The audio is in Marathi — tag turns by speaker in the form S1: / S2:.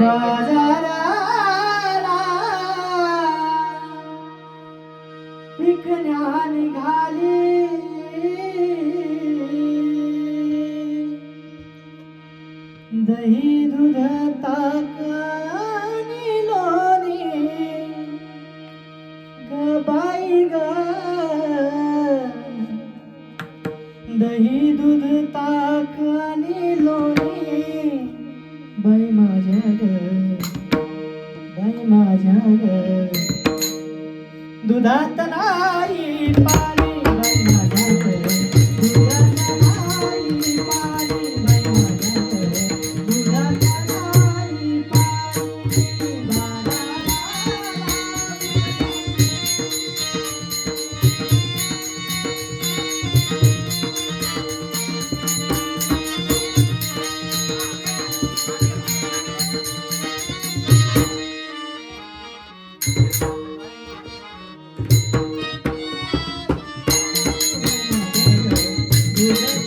S1: बाजारा आला इकन्या निगाली दही दुदा ताका निलो दिने घबाई ದಾತನಾ Thank you.